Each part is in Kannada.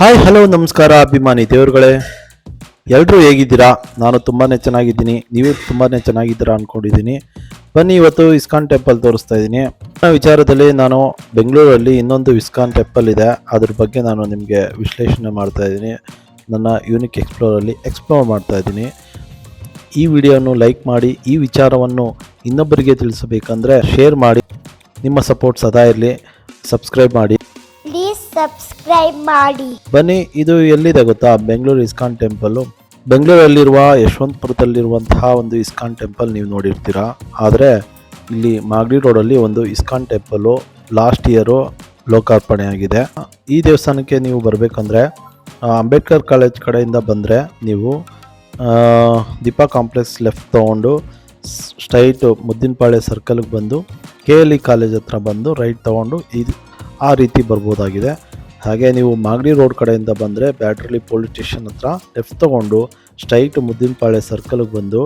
ಹಾಯ್ ಹಲೋ ನಮಸ್ಕಾರ, ಅಭಿಮಾನಿ ದೇವರುಗಳೇ. ಎಲ್ಲರೂ ಹೇಗಿದ್ದೀರಾ? ನಾನು ತುಂಬಾ ಚೆನ್ನಾಗಿದ್ದೀನಿ. ನೀವು ತುಂಬಾ ಚೆನ್ನಾಗಿದ್ದೀರಾ ಅಂದ್ಕೊಂಡಿದ್ದೀನಿ ಬನ್ನಿ, ಇವತ್ತು ಇಸ್ಕಾನ್ ಟೆಂಪಲ್ ತೋರಿಸ್ತಾ ಇದ್ದೀನಿ. ಆ ವಿಚಾರದಲ್ಲಿ ನಾನು ಬೆಂಗಳೂರಲ್ಲಿ ಇನ್ನೊಂದು ಇಸ್ಕಾನ್ ಟೆಂಪಲ್ ಇದೆ. ಅದ್ರ ಬಗ್ಗೆ ನಾನು ನಿಮಗೆ ವಿಶ್ಲೇಷಣೆ ಮಾಡ್ತಾ ಇದ್ದೀನಿ. ನನ್ನ ಯೂನಿಕ್ ಎಕ್ಸ್ಪ್ಲೋರಲ್ಲಿ ಎಕ್ಸ್ಪ್ಲೋರ್ ಮಾಡ್ತಾ ಇದ್ದೀನಿ. ಈ ವಿಡಿಯೋನು ಲೈಕ್ ಮಾಡಿ, ಈ ವಿಚಾರವನ್ನು ಇನ್ನೊಬ್ಬರಿಗೆ ತಿಳಿಸಬೇಕಂದ್ರೆ ಶೇರ್ ಮಾಡಿ. ನಿಮ್ಮ ಸಪೋರ್ಟ್ ಸದಾ ಇರಲಿ. ಸಬ್ಸ್ಕ್ರೈಬ್ ಮಾಡಿ. ಸಬ್ಸ್ಕ್ರೈಬ್ ಮಾಡಿ. ಬನ್ನಿ, ಇದು ಎಲ್ಲಿದೆ ಗೊತ್ತಾ? Bengaluru ISKCON temple. ಬೆಂಗಳೂರಲ್ಲಿರುವ ಯಶವಂತಪುರದಲ್ಲಿರುವಂತಹ ಒಂದು ಇಸ್ಕಾನ್ ಟೆಂಪಲ್ ನೀವು ನೋಡಿರ್ತೀರಾ. ಆದರೆ, ಇಲ್ಲಿ ಮಾಗಡಿ ರೋಡಲ್ಲಿ ಒಂದು ಇಸ್ಕಾನ್ ಟೆಂಪಲ್ಲು ಲಾಸ್ಟ್ ಇಯರು ಲೋಕಾರ್ಪಣೆ ಆಗಿದೆ ಈ ದೇವಸ್ಥಾನಕ್ಕೆ ನೀವು ಬರಬೇಕಂದ್ರೆ ಅಂಬೇಡ್ಕರ್ ಕಾಲೇಜ್ ಕಡೆಯಿಂದ ಬಂದರೆ ನೀವು ದೀಪ ಕಾಂಪ್ಲೆಕ್ಸ್ ಲೆಫ್ಟ್ ತೊಗೊಂಡು, ಸ್ಟ್ರೈಟು ಮುದ್ದಿನಪಾಳೆ ಸರ್ಕಲ್ಗೆ ಬಂದು, ಕೆ ಎಲ್ ಇ ಕಾಲೇಜ್ ಹತ್ರ ಬಂದು ರೈಟ್ ತೊಗೊಂಡು, ಇದು ಆ ರೀತಿ ಬರ್ಬೋದಾಗಿದೆ. ಹಾಗೆ ನೀವು ಮಾಗಡಿ ರೋಡ್ ಕಡೆಯಿಂದ ಬಂದರೆ ಬ್ಯಾಟ್ರಳ್ಳಿ ಪೊಲೀಸ್ ಸ್ಟೇಷನ್ ಹತ್ರ ಲೆಫ್ಟ್ ತೊಗೊಂಡು ಸ್ಟ್ರೈಟ್ ಮುದ್ದಿನಪಾಳೆ ಸರ್ಕಲ್ಗೆ ಬಂದು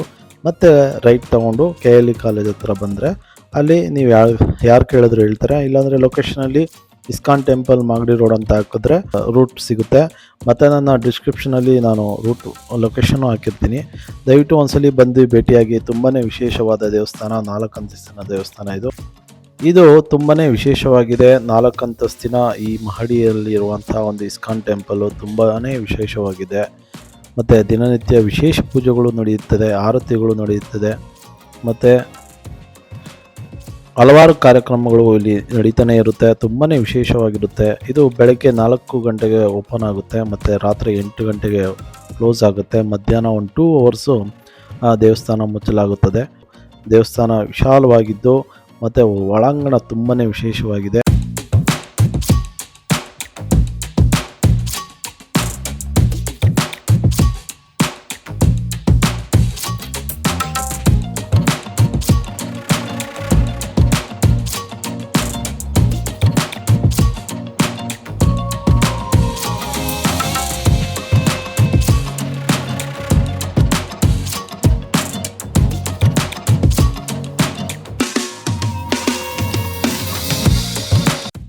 ಮತ್ತೆ ರೈಟ್ ತೊಗೊಂಡು ಕೆ ಎಲ್ ಇ ಕಾಲೇಜ್ ಹತ್ರ ಬಂದರೆ ಅಲ್ಲಿ ನೀವು ಯಾರು ಯಾರು ಕೇಳಿದ್ರು ಹೇಳ್ತಾರೆ. ಇಲ್ಲಾಂದರೆ ಲೊಕೇಶನಲ್ಲಿ ಇಸ್ಕಾನ್ ಟೆಂಪಲ್ ಮಾಗಡಿ ರೋಡ್ ಅಂತ ಹಾಕಿದ್ರೆ ರೂಟ್ ಸಿಗುತ್ತೆ. ಮತ್ತು ನನ್ನ ಡಿಸ್ಕ್ರಿಪ್ಷನಲ್ಲಿ ನಾನು ರೂಟ್ ಲೊಕೇಶನು ಹಾಕಿರ್ತೀನಿ. ದಯವಿಟ್ಟು ಒಂದ್ಸಲಿ ಬಂದು ಭೇಟಿಯಾಗಿ. ತುಂಬಾ ವಿಶೇಷವಾದ ದೇವಸ್ಥಾನ, ನಾಲ್ಕು ಅಂತಸ್ತಿನ ದೇವಸ್ಥಾನ ಇದು. ಇದು ತುಂಬಾ ವಿಶೇಷವಾಗಿದೆ. ನಾಲ್ಕು ಅಂತಸ್ತಿನ ಈ ಮಹಡಿಯಲ್ಲಿರುವಂಥ ಒಂದು ಇಸ್ಕಾನ್ ಟೆಂಪಲ್ಲು ತುಂಬಾ ವಿಶೇಷವಾಗಿದೆ. ಮತ್ತು ದಿನನಿತ್ಯ ವಿಶೇಷ ಪೂಜೆಗಳು ನಡೆಯುತ್ತದೆ, ಆರತಿಗಳು ನಡೆಯುತ್ತದೆ. ಮತ್ತು ಹಲವಾರು ಕಾರ್ಯಕ್ರಮಗಳು ಇಲ್ಲಿ ನಡೀತಾನೆ ಇರುತ್ತೆ ತುಂಬಾ ವಿಶೇಷವಾಗಿರುತ್ತೆ. ಇದು ಬೆಳಗ್ಗೆ ನಾಲ್ಕು ಗಂಟೆಗೆ ಓಪನ್ ಆಗುತ್ತೆ, ಮತ್ತು ರಾತ್ರಿ ಎಂಟು ಗಂಟೆಗೆ ಕ್ಲೋಸ್ ಆಗುತ್ತೆ. ಮಧ್ಯಾಹ್ನ ಒಂದು ಟೂ ಅವರ್ಸು ದೇವಸ್ಥಾನ ಮುಚ್ಚಲಾಗುತ್ತದೆ. ದೇವಸ್ಥಾನ ವಿಶಾಲವಾಗಿದ್ದು ಮತ್ತು ಒಳಾಂಗಣ ತುಂಬಾ ವಿಶೇಷವಾಗಿದೆ.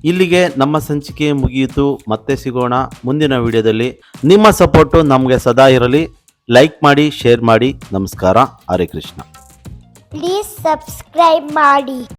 ಇಲ್ಲಿಗೆ ನಮ್ಮ ಸಂಚಿಕೆ ಮುಗಿಯಿತು. ಮತ್ತೆ ಸಿಗೋಣ ಮುಂದಿನ ವಿಡಿಯೋದಲ್ಲಿ. ನಿಮ್ಮ ಸಪೋರ್ಟು ನಮಗೆ ಸದಾ ಇರಲಿ. ಲೈಕ್ ಮಾಡಿ, ಶೇರ್ ಮಾಡಿ. ನಮಸ್ಕಾರ. ಹರೇ ಕೃಷ್ಣ. ಪ್ಲೀಸ್ ಸಬ್ಸ್ಕ್ರೈಬ್ ಮಾಡಿ.